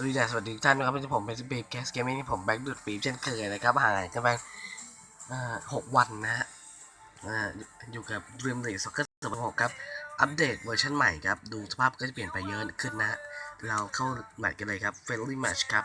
สวัสดีจ้ะสวัสดีทุกท่านนะครับที่ผมเป็นบีบแคสเกมมิ่งที่ผมแบ็กดูดปีบเช่นเคยนะครับห่างหายกันไปหกวันนะฮะอยู่กับ Dream League Soccer 16 ครับ อัปเดตเวอร์ชันใหม่ครับ ดูสภาพก็จะเปลี่ยนไปเยอะขึ้นนะฮะเราเข้าแมตช์กันเลยครับ Friendly Match ครับ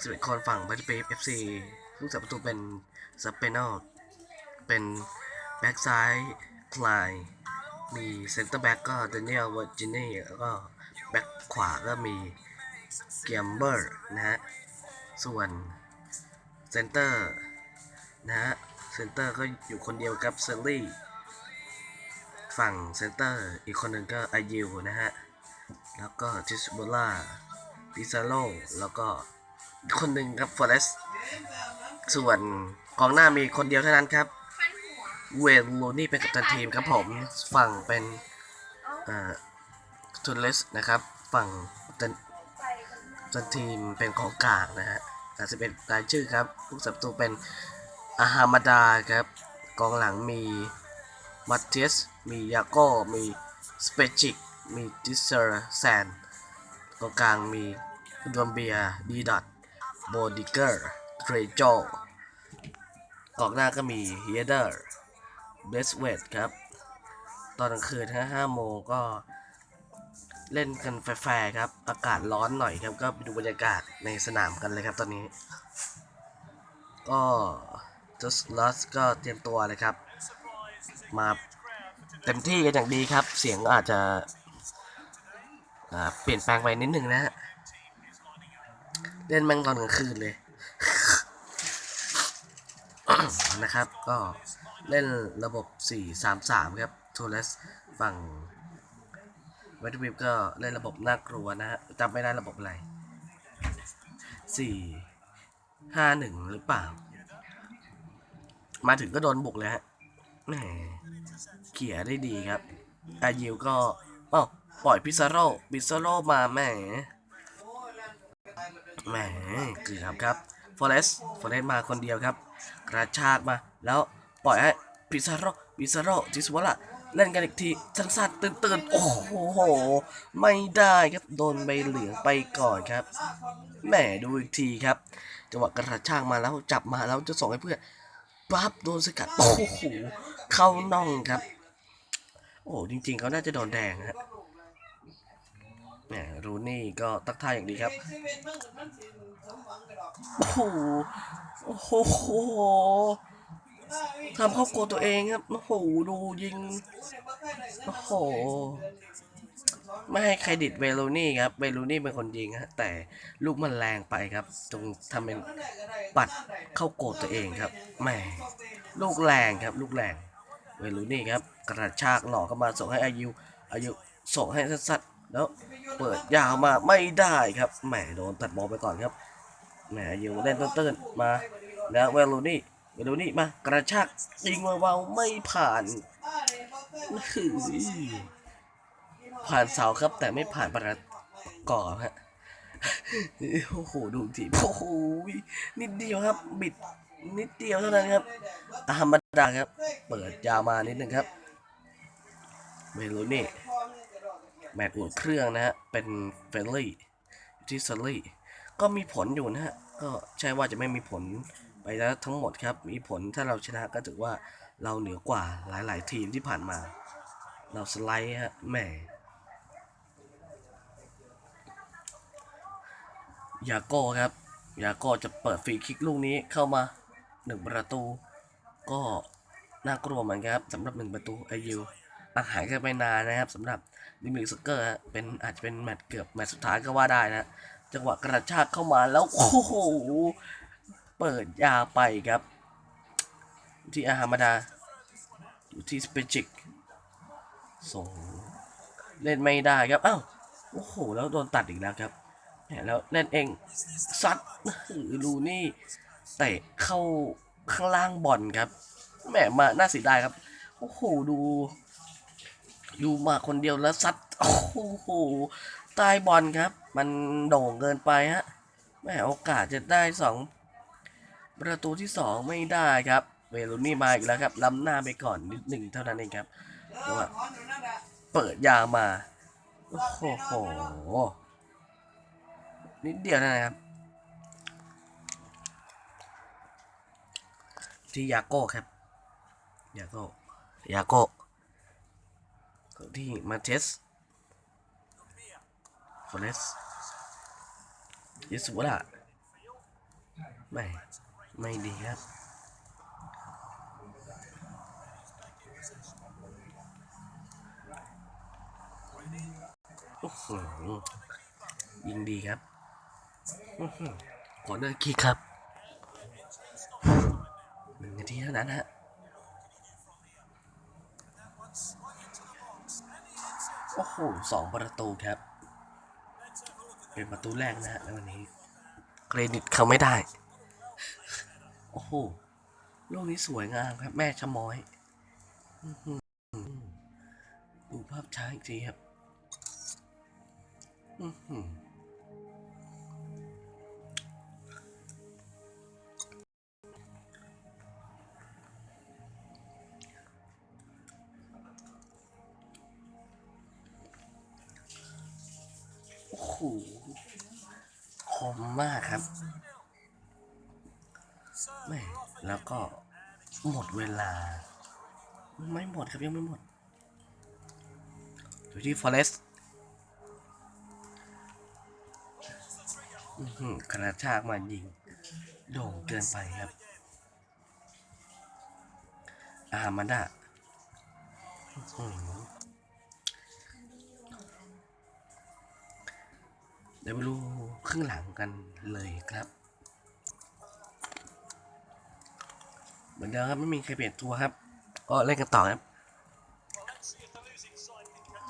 สิบเอ็ดคนฝั่งบัตปีบ FC ผู้สับประตูเป็นสเปนอลเป็นแบ็กซ้ายคลายมีเซนเตอร์แบ็กก็เดนิเอลวอร์จินีแล้วก็ แบ็คขวาก็มีเกมเบอร์นะฮะ ส่วนเซนเตอร์นะฮะ เซนเตอร์ก็อยู่คนเดียวกับเซลลี่ ฝั่งเซนเตอร์อีกคนหนึ่งก็อายิวนะฮะ แล้วก็จิสโบล่าพิซาโลแล้วก็คนหนึ่งครับฟอเรสส่วนกองหน้ามีคนเดียวเท่านั้นครับ เวลลูนี่เป็นกัปตันทีมครับผม ฝั่งเป็นอ่า ทุนเลสนะครับ ฝั่งจันจันทีมเป็นของกลางนะฮะ81รายชื่อครับผู้สับตูเป็นอาฮามาดาครับ กองหลังมีมัตเทสมียาโก้ มีสเปจิก มีดิสเซอร์แซนกองกลางมีดวมเบียดีดอทโบดิเกอร์เทรโจกองหน้าก็มีเฮเดอร์เบสเวดครับ ตอนกลางคืนห้าโมงก็ เล่นกันแฟร์ครับ อากาศร้อนหน่อยครับ ก็ไปดูบรรยากาศในสนามกันเลยครับตอนนี้ ก็จัสลัสก็เตรียมตัวเลยครับ มาเต็มที่กันอย่างดีครับ เสียงอาจจะเปลี่ยนแปลงไปนิดนึงนะฮะ เล่นแม่งตอนกลางคืนเลย นะครับ ก็เล่นระบบ 4-3-3 ครับ โทเลสฝั่ง เวทวิปก็เล่นระบบน่ากลัวนะฮะจำไม่ได้ระบบอะไรสี่ห้าหนึ่งหรือเปล่า มาถึงก็โดนบุกเลยฮะแหมเขี่ยได้ดีครับ อายิวก็อ้าวปล่อยพิซาโร่พิซาโร่มาแหมแหมเกือบครับฟอเรสฟอเรสมาคนเดียวครับ กระชากมา แล้วปล่อยให้พิซาโร่พิซาโร่จิสวอล่ะ เล่นกันอีกทีสั้นตื่นโอ้โห ไม่ได้ครับ โดนใบเหลืองไปก่อนครับ แหมดูอีกทีครับ จังหวะกระชากมาแล้วจับมาแล้วจะส่งให้เพื่อนปั๊บโดนสกัด โอ้โห เข้าน่องครับ โอ้จริง ๆเขาน่าจะโดนแดงฮะแหมรูนี่ก็ตักท่าอย่างดีครับ โอ้โห โอ้โห ทำครอบครัวตัวเองครับโอ้โหดูยิงโอ้โหไม่ให้เครดิตเวลูนี่ครับเวลูนี่เป็นคนยิงฮะแต่ลูกมันแรงไปครับจงทำเป็นปัดเข้าโกดตัวเองครับแหมลูกแรงครับ ลูกแรงเวลูนี่ครับกระชากหลอกเข้ามาส่งให้อายุ อายุส่งให้สัดๆแล้วเปิดยาวมาไม่ได้ครับแหมโดนตัดบอลไปก่อนครับแหมอายุเล่นตื้นๆมาแล้วเวลูนี่ เวลูนี่มากระชากยิงเบาๆไม่ผ่านผ่านเสาครับ แต่ไม่ผ่านประกอบฮะโอ้โหดูทีโอ้โหนิดเดียวครับ บิดนิดเดียวเท่านั้นครับอาฮัมมาดาครับ เปิดยาวมานิดนึงครับเวลูนี่แมตช์อุ่นเครื่องนะฮะเป็นเฟรนลี่ที่ซัลลี่ก็มีผลอยู่นะฮะก็ใช่ว่าจะไม่มีผล ไปแล้วทั้งหมดครับ มีผลถ้าเราชนะก็ถือว่าเราเหนือกว่าหลาย ๆ ทีมที่ผ่านมา เราสไลด์ฮะแหมยาโก้ครับ ยาโก้จะเปิดฟรีคิกลูกนี้เข้ามาหนึ่งประตู ก็น่ากลัวเหมือนกันครับสำหรับหนึ่งประตูไอยูอาหายกันไปนานนะครับสำหรับดิมิกสเกอร์เป็นอาจจะเป็นแมตช์เกือบแมตช์สุดท้ายก็ว่าได้นะ จังหวะกระชากเข้ามาแล้วโอ้โห เปิดยาวไปครับ ที่อาฮามาดา อยู่ที่สเปจิกส่งเล่นไม่ได้ครับอ้าวโอ้โห แล้วโดนตัดอีกแล้วครับแหมแล้วเล่นเองซัดหือลูนี่เตะเข้าข้างล่างบอลครับแหมมาน่าเสียดายครับ โอ้โห ดูดูมาคนเดียวแล้วซัด โอ้โหใต้บอลครับ มันโด่งเกินไปฮะแหมโอกาสจะได้สอง ประตูที่สองไม่ได้ครับ เวลูนี่มาอีกแล้วครับล้ำหน้าไปก่อนนิดหนึ่งเท่านั้นเองครับจังหวะเปิดยาวมา โอ้โห นิดเดียวนะครับ ที่ยาโก้ครับ ยาโก้ ยาโก้ที่มาเทสฟอเรสยิสุละไม่ ไม่ดีครับโอ้โหยิงดีครับอื้อหือขอเดินคิกครับหนึ่งนาทีเท่านั้นฮะโอ้โหสองประตูครับ เป็นประตูแรกนะฮะในวันนี้ เครดิตเขาไม่ได้ โอ้โหลูกนี้สวยงามครับ แม่ชะม้อยดูภาพช้าอีกทีครับอือหือโอ้โหคมมากครับ แม่แล้วก็หมดเวลา ไม่หมดครับยังไม่หมดอยู่ที่ Forest อื้อหือกระชากมายิง โด่งเกินไปครับ อามาดาอื้อหือเดี๋ยวไปดูครึ่งหลังกันเลยครับ เหมือนเดิมครับไม่มีใครเปลี่ยนตัวครับ ก็เล่นกันต่อครับ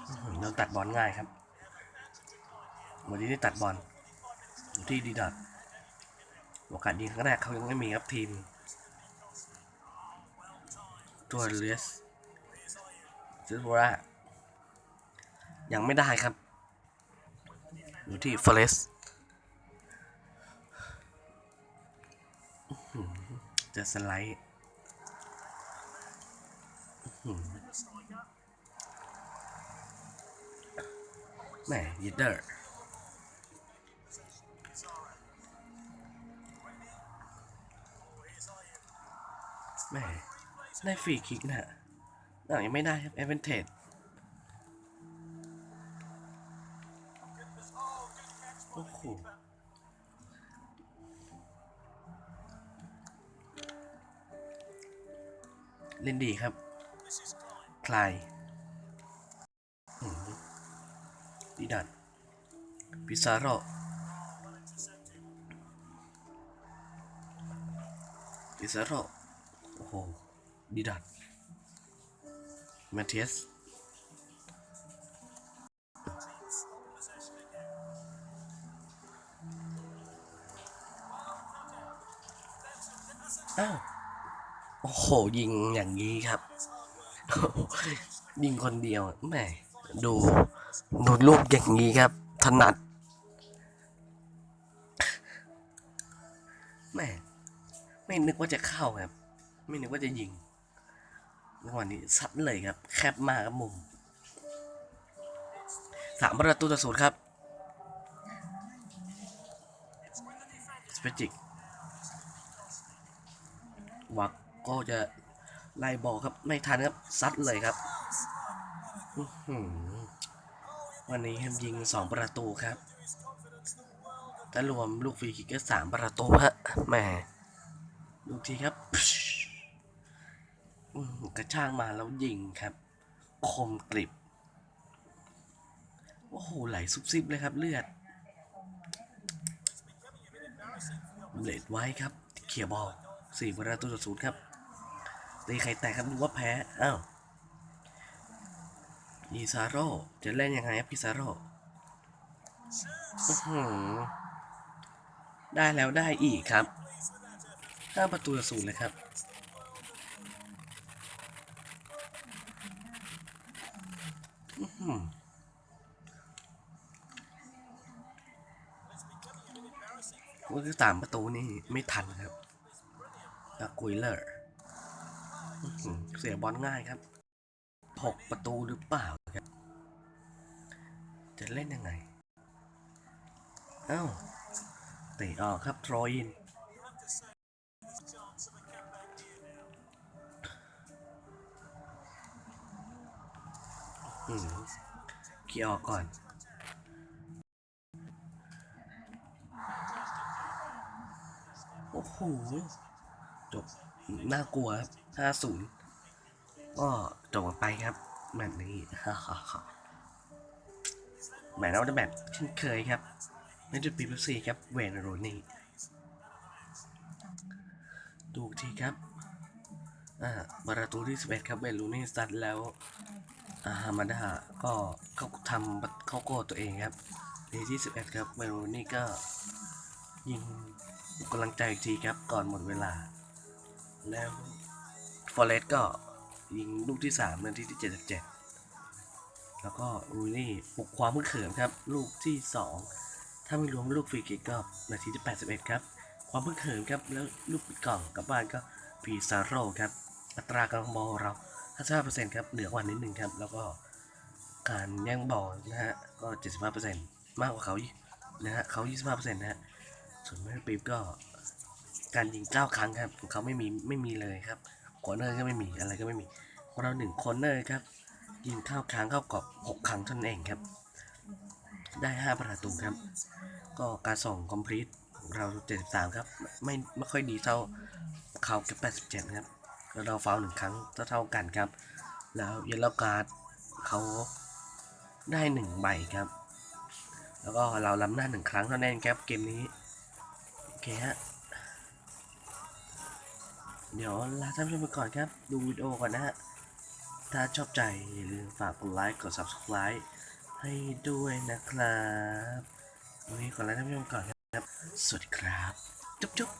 ลอหือโดนตัดบอลง่ายครับวันนี้ได้ตัดบอลอยู่ที่ดีดอทโอกาสยิงครั้งแรกเขายังไม่มีครับทีม ตัวเลียสซิโร่ายังไม่ได้ครับ อยู่ที่ฟอเรสจะสไลด์ แหม่ยิดเดอร์แม่ได้ฟรีคิกนะฮะหนังยังไม่ได้ครับเอเวนเทดโอ้โหเล่นดีครับ คลายดีดันพิซาโรพิซาโรโอ้โหดีดัดมาเทียสอ้าวโอ้โห ยิงอย่างนี้ครับ ยิงคนเดียวแหม่ดูดูลูกอย่างนี้ครับ ถนัดแหม่ไม่นึกว่าจะเข้าครับ ไม่นึกว่าจะยิงจังหวะนี้ซัดเลยครับ แคบมากครับมุมสามประตูต่อศูนย์ครับสเปจิกวักก็จะ ไล่บอลครับ ไม่ทันครับซัดเลยครับวันนี้ครับยิงสองประตูครับถ้ารวมลูกฟรีคิกก็สามประตูฮะแหมดูทีครับกระช่างมาแล้วยิงครับ คมกริบโอ้โหไหลซุบซิบเลยครับเลือดเลดไว้ครับ เขียบอลสี่ประตูต่อศูนย์ครับ ตีใครแตกครับดูว่าแพ้อ้าวอีซาโร่จะเล่นยังไงครับพิซาโร่ได้แล้วได้อีกครับห้าประตูต่อศูนย์เลยครับอื้อหือว่าคือสามประตูนี่ไม่ทันครับอากุยเลอร์ เสียบอลง่ายครับหกประตูหรือเปล่าครับ จะเล่นยังไง เอ้าเตะออกครับทรอยิน อืมเกี่ยวออกก่อนโอ้โหจบ น่ากลัวครับห้าศูนย์ก็จบกันไปครับแมตช์นี้ฮ่าฮ่าฮ่าแมตช์เราจะแมตช์เช่นเคยครับไม่จุดปีเบซีครับเวนโรนี่ดูอีกทีครับอ่าประตูที่11ครับเวนโรนี่สตัดแล้วอาฮามาดาก็เขาทำเขาโกดตัวเองครับในที่ 11 ครับเมโรนี่ก็ยิงกำลังใจอีกทีครับก่อนหมดเวลา แล้วฟอเรสก็ยิงลูกที่3นาทีที่ 77 แล้วก็รูนี่ปลุกความมือเขิมครับ ลูกที่ 2 ถ้าไม่รวมลูกฟรีคิกก็นาทีที่ 81 ครับ ความมือเขิมครับ แล้วลูกปิดกล่องกลับบ้านก็พีซาโร่ครับ อัตรากำลังบอลเรา55%ครับ เหนือกว่านิดนึงครับ แล้วก็การแย่งบอลนะฮะ ก็ 75%มากกว่าเขานะฮะเขา 25%นะฮะ ส่วนแม่ปีบก็ การยิง9ครั้งครับของเขาไม่มีไม่มีเลยครับคอร์เนอร์ก็ไม่มีอะไรก็ไม่มีของเราหนึ่งคอร์เนอร์ครับยิงเข้าค้างเข้ากรอบ6ครั้งเท่านั้นเองครับ ได้5ประตูครับ ก็การส่งคอมพลีทของเรา73ครับ ไม่ไม่ค่อยดีเท่าเขาแค่87ครับแล้วเราฟาวหนึ่งครั้งเท่าเท่ากันครับ แล้วเยลโลการ์ดเขาได้หนึ่งใบครับ แล้วก็เราล้ำหน้าหนึ่งครั้งเท่านั้นครับเกมนี้ โอเคฮะ เดี๋ยวลาท่านผู้ชมไปก่อนครับ ดูวิดีโอก่อนนะฮะ ถ้าชอบใจ อย่าลืมฝากกดไลค์ กด subscribe ให้ด้วยนะครับ วันนี้ขอลาท่านผู้ชมก่อนครับ สวัสดีครับ จุ๊บจุ๊บ